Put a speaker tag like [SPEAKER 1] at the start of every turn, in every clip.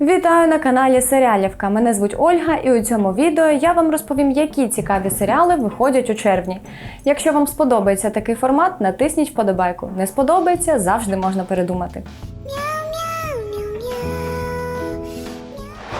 [SPEAKER 1] Вітаю на каналі Серіалівка. Мене звуть Ольга, і у цьому відео я вам розповім, які цікаві серіали виходять у червні. Якщо вам сподобається такий формат, натисніть вподобайку. Не сподобається, завжди можна передумати.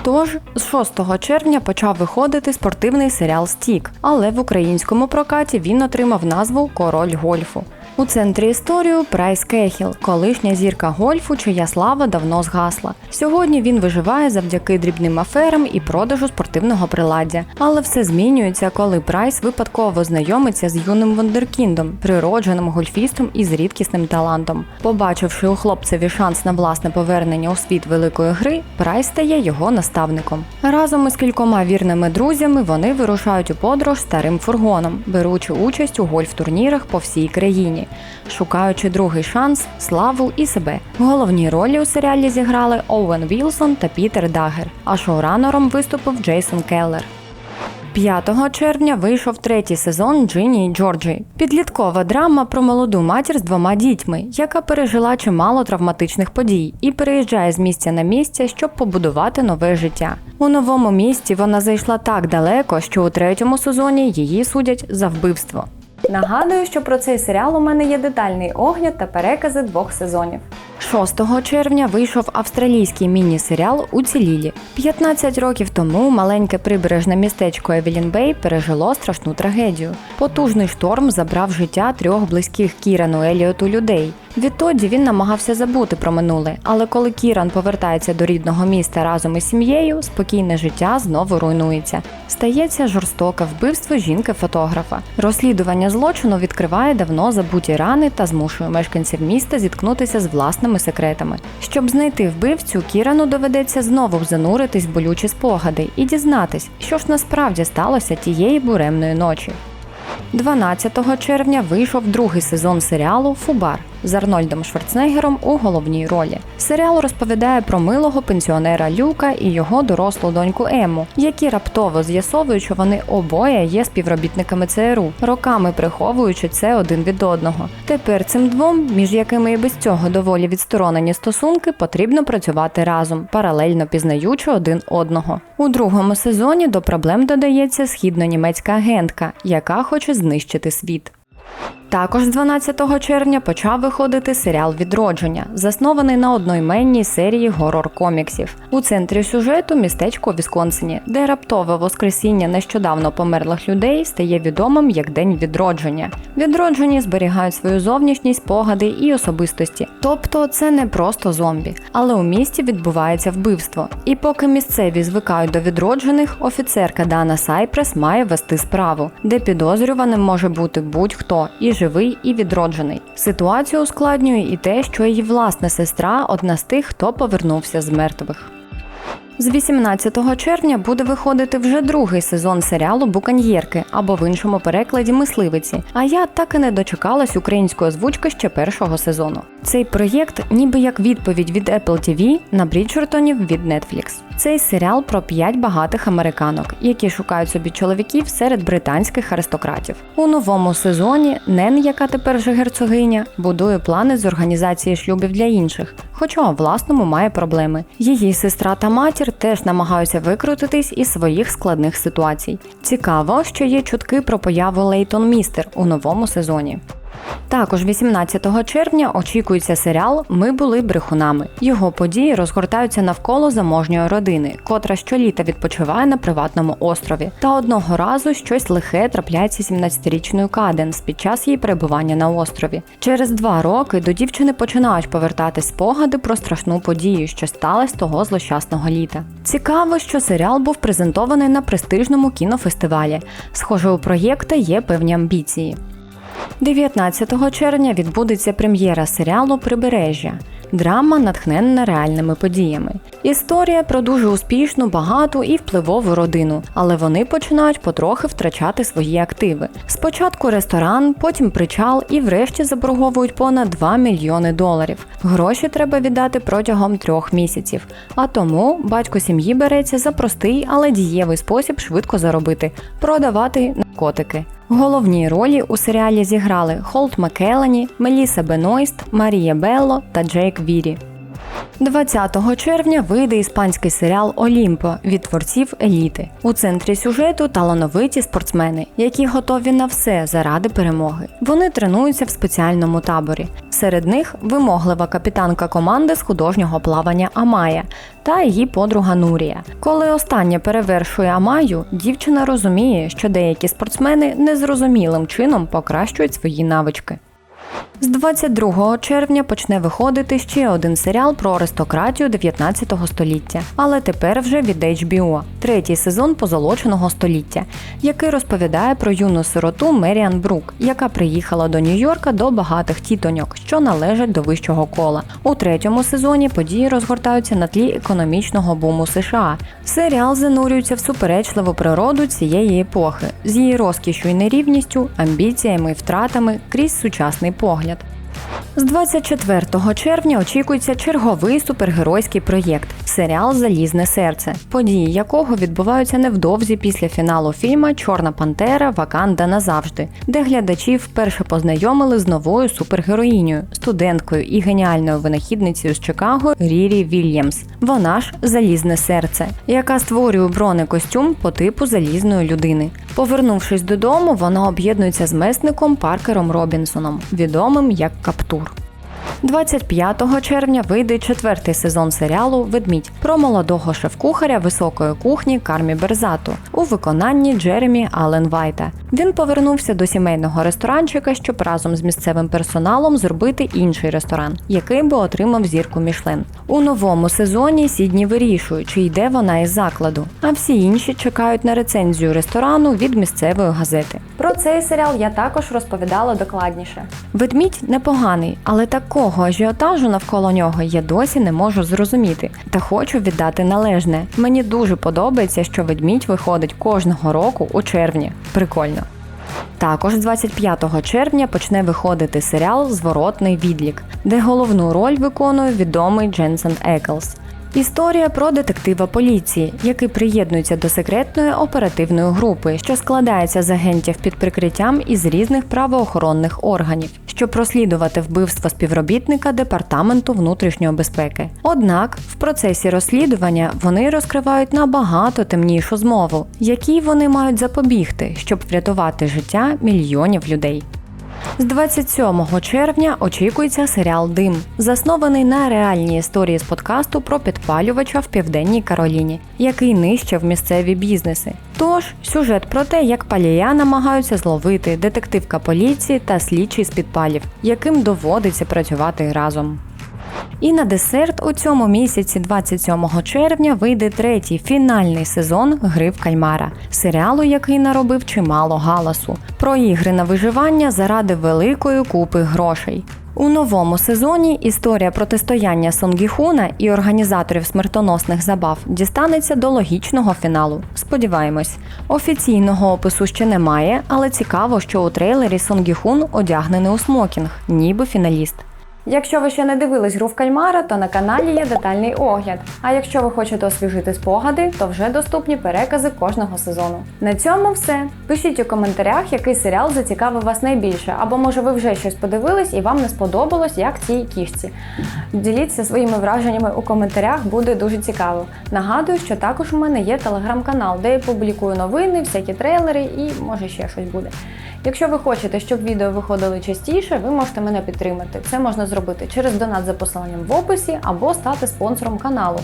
[SPEAKER 1] Тож з 6 червня почав виходити спортивний серіал Стік, але в українському прокаті він отримав назву Король гольфу. У центрі історію Прайс Кехіл, колишня зірка гольфу, чия слава давно згасла. Сьогодні він виживає завдяки дрібним аферам і продажу спортивного приладдя. Але все змінюється, коли Прайс випадково знайомиться з юним вундеркіндом, природженим гольфістом із рідкісним талантом. Побачивши у хлопцеві шанс на власне повернення у світ великої гри, Прайс стає його наставником. Разом із кількома вірними друзями вони вирушають у подорож старим фургоном, беручи участь у гольф-турнірах по всій країні, шукаючи другий шанс, славу і себе. Головні ролі у серіалі зіграли Оуен Вілсон та Пітер Дагер, а шоуранером виступив Джейсон Келлер. 5 червня вийшов третій сезон Джині і Джорджі. Підліткова драма про молоду матір з двома дітьми, яка пережила чимало травматичних подій і переїжджає з місця на місце, щоб побудувати нове життя. У новому місті вона зайшла так далеко, що у третьому сезоні її судять за вбивство. Нагадую, що про цей серіал у мене є детальний огляд та перекази двох сезонів. 6 червня вийшов австралійський міні-серіал Уцілілі. 15 років тому маленьке прибережне містечко Евелін Бей пережило страшну трагедію. Потужний шторм забрав життя трьох близьких Кірану Еліоту людей. Відтоді він намагався забути про минуле, але коли Кіран повертається до рідного міста разом із сім'єю, спокійне життя знову руйнується. Стається жорстоке вбивство жінки-фотографа. Розслідування злочину відкриває давно забуті рани та змушує мешканців міста зіткнутися з власними секретами. Щоб знайти вбивцю, Кірану доведеться знову зануритись в болючі спогади і дізнатись, що ж насправді сталося тієї буремної ночі. 12 червня вийшов другий сезон серіалу Фубар з Арнольдом Шварценеггером у головній ролі. Серіал розповідає про милого пенсіонера Люка і його дорослу доньку Ему, які раптово з'ясовують, що вони обоє є співробітниками ЦРУ, роками приховуючи це один від одного. Тепер цим двом, між якими і без цього доволі відсторонені стосунки, потрібно працювати разом, паралельно пізнаючи один одного. У другому сезоні до проблем додається східно-німецька агентка, яка хоче знищити світ. Також з 12 червня почав виходити серіал Відродження, заснований на одноіменній серії горор-коміксів. У центрі сюжету містечко Вісконсині, де раптове воскресіння нещодавно померлих людей стає відомим як День відродження. Відроджені зберігають свою зовнішність, спогади і особистості. Тобто це не просто зомбі, але у місті відбувається вбивство. І поки місцеві звикають до відроджених, офіцерка Дана Сайпрес має вести справу, де підозрюваним може бути будь-хто і живий, і відроджений. Ситуацію ускладнює і те, що її власна сестра одна з тих, хто повернувся з мертвих. З 18 червня буде виходити вже другий сезон серіалу Буканьєрки або в іншому перекладі Мисливиці. А я так і не дочекалась української озвучки ще першого сезону. Цей проєкт, ніби як відповідь від Apple TV на Бріджертонів від Netflix. Цей серіал про п'ять багатих американок, які шукають собі чоловіків серед британських аристократів. У новому сезоні Нен, яка тепер вже герцогиня, будує плани з організації шлюбів для інших, хоча у власному має проблеми. Її сестра та матір теж намагаються викрутитись із своїх складних ситуацій. Цікаво, що є чутки про появу Лейтон Містер у новому сезоні. Також 18 червня очікується серіал Ми були брехунами. Його події розгортаються навколо заможньої родини, котра щоліта відпочиває на приватному острові. Та одного разу щось лихе трапляється 17-річною Каденс під час її перебування на острові. Через два роки до дівчини починають повертати спогади про страшну подію, що сталася того злощасного літа. Цікаво, що серіал був презентований на престижному кінофестивалі. Схоже, у проєкта є певні амбіції. 19 червня відбудеться прем'єра серіалу Прибережжя. Драма натхненна реальними подіями. Історія про дуже успішну, багату і впливову родину, але вони починають потрохи втрачати свої активи. Спочатку ресторан, потім причал і врешті заборговують понад 2 мільйони доларів. Гроші треба віддати протягом трьох місяців. А тому батько сім'ї береться за простий, але дієвий спосіб швидко заробити продавати наркотики. Головні ролі у серіалі зіграли Холт Макелані, Меліса Бенойст, Марія Белло та Джейк Вірі. 20 червня вийде іспанський серіал Олімпо від творців еліти. У центрі сюжету талановиті спортсмени, які готові на все заради перемоги. Вони тренуються в спеціальному таборі. Серед них вимоглива капітанка команди з художнього плавання Амая та її подруга Нурія. Коли остання перевершує Амаю, дівчина розуміє, що деякі спортсмени незрозумілим чином покращують свої навички. З 22 червня почне виходити ще один серіал про аристократію 19 століття, але тепер вже від HBO, третій сезон позолоченого століття, який розповідає про юну сироту Меріан Брук, яка приїхала до Нью-Йорка до багатих тітоньок, що належать до вищого кола. У третьому сезоні події розгортаються на тлі економічного буму США. Серіал занурюється в суперечливу природу цієї епохи з її розкішю і нерівністю, амбіціями і втратами крізь сучасний погляд. З 24 червня очікується черговий супергеройський проєкт серіал Залізне серце, події якого відбуваються невдовзі після фіналу фільма Чорна Пантера Ваканда назавжди, де глядачі вперше познайомили з новою супергероїнею, студенткою і геніальною винахідницею з Чикаго Рірі Вільямс. Вона ж залізне серце, яка створює бронекостюм по типу залізної людини. Повернувшись додому, вона об'єднується з месником Паркером Робінсоном, відомим як Каптур. 25 червня вийде четвертий сезон серіалу Ведмідь про молодого шеф-кухаря високої кухні Кармі Берзату у виконанні Джеремі Аллен Вайта. Він повернувся до сімейного ресторанчика, щоб разом з місцевим персоналом зробити інший ресторан, який би отримав зірку Мішлен. У новому сезоні Сідні вирішує, чи йде вона із закладу, а всі інші чекають на рецензію ресторану від місцевої газети. Про цей серіал я також розповідала докладніше. Ведмідь непоганий, але такого ажіотажу навколо нього я досі не можу зрозуміти. Та хочу віддати належне. Мені дуже подобається, що ведмідь виходить кожного року у червні. Прикольно. Також 25 червня почне виходити серіал Зворотний відлік, де головну роль виконує відомий Дженсен Еклс. Історія про детектива поліції, який приєднується до секретної оперативної групи, що складається з агентів під прикриттям із різних правоохоронних органів, щоб розслідувати вбивство співробітника департаменту внутрішньої безпеки. Однак в процесі розслідування вони розкривають набагато темнішу змову, якій вони мають запобігти, щоб врятувати життя мільйонів людей. З 27 червня очікується серіал Дим, заснований на реальній історії з подкасту про підпалювача в південній Кароліні, який нищив місцеві бізнеси. Тож сюжет про те, як палія намагаються зловити детективка поліції та слідчий з підпалів, яким доводиться працювати разом. І на десерт у цьому місяці, 27 червня, вийде третій фінальний сезон Гри в кальмара, серіалу, який наробив чимало галасу, про ігри на виживання заради великої купи грошей. У новому сезоні історія протистояння Сонгіхуна і організаторів смертоносних забав дістанеться до логічного фіналу. Сподіваємось, офіційного опису ще немає, але цікаво, що у трейлері Сонгіхун одягнений у смокінг, ніби фіналіст. Якщо ви ще не дивились гру в кальмара, то на каналі є детальний огляд. А якщо ви хочете освіжити спогади, то вже доступні перекази кожного сезону. На цьому все. Пишіть у коментарях, який серіал зацікавив вас найбільше, або може ви вже щось подивились і вам не сподобалось, як цій кішці. Діліться своїми враженнями у коментарях, буде дуже цікаво. Нагадую, що також у мене є телеграм-канал, де я публікую новини, всякі трейлери і може ще щось буде. Якщо ви хочете, щоб відео виходили частіше, ви можете мене підтримати. Це можна зробити через донат за посиланням в описі або стати спонсором каналу.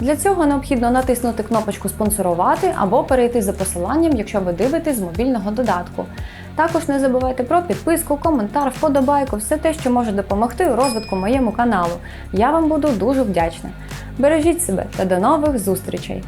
[SPEAKER 1] Для цього необхідно натиснути кнопочку Спонсорувати або перейти за посиланням, якщо ви дивитесь з мобільного додатку. Також не забувайте про підписку, коментар, вподобайку, все те, що може допомогти у розвитку моєму каналу. Я вам буду дуже вдячна. Бережіть себе та до нових зустрічей!